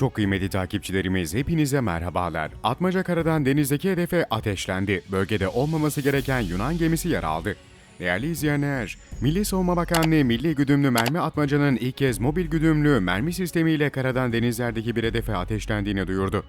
Çok kıymetli takipçilerimiz hepinize merhabalar. Atmaca karadan denizdeki hedefe ateşlendi. Bölgede olmaması gereken Yunan gemisi yer aldı. Değerli izleyenler, Milli Savunma Bakanlığı Milli Güdümlü Mermi Atmaca'nın ilk kez mobil güdümlü mermi sistemiyle karadan denizlerdeki bir hedefe ateşlendiğini duyurdu.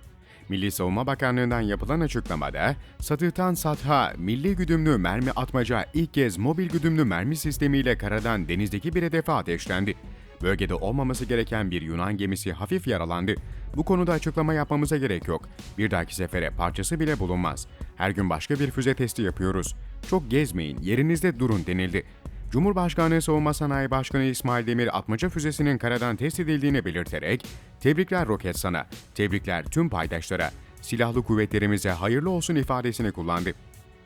Milli Savunma Bakanlığı'ndan yapılan açıklamada, Satıhtan Satha Milli Güdümlü Mermi Atmaca ilk kez mobil güdümlü mermi sistemiyle karadan denizdeki bir hedefe ateşlendi. Bölgede olmaması gereken bir Yunan gemisi hafif yaralandı. Bu konuda açıklama yapmamıza gerek yok. Bir dahaki sefere parçası bile bulunmaz. Her gün başka bir füze testi yapıyoruz. Çok gezmeyin, yerinizde durun denildi. Cumhurbaşkanı Savunma Sanayi Başkanı İsmail Demir Atmaca füzesinin karadan test edildiğini belirterek, "Tebrikler Roketsan'a, tebrikler tüm paydaşlara, silahlı kuvvetlerimize hayırlı olsun" ifadesini kullandı.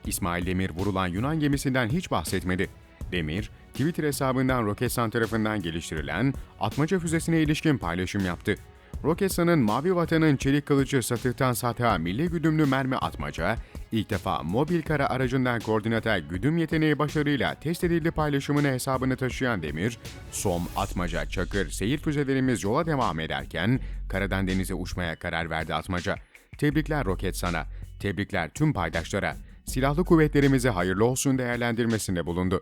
İsmail Demir vurulan Yunan gemisinden hiç bahsetmedi. Demir, Twitter hesabından Roketsan tarafından geliştirilen Atmaca füzesine ilişkin paylaşım yaptı. Roketsan'ın Mavi Vatan'ın çelik kılıcı satıhtan sata milli güdümlü mermi atmaca, ilk defa mobil kara aracından koordinata güdüm yeteneği başarıyla test edildi paylaşımını hesabını taşıyan Demir, Som, Atmaca, Çakır, seyir füzelerimiz yola devam ederken karadan denize uçmaya karar verdi Atmaca. Tebrikler Roketsan'a, tebrikler tüm paydaşlara, silahlı kuvvetlerimize hayırlı olsun değerlendirmesinde bulundu.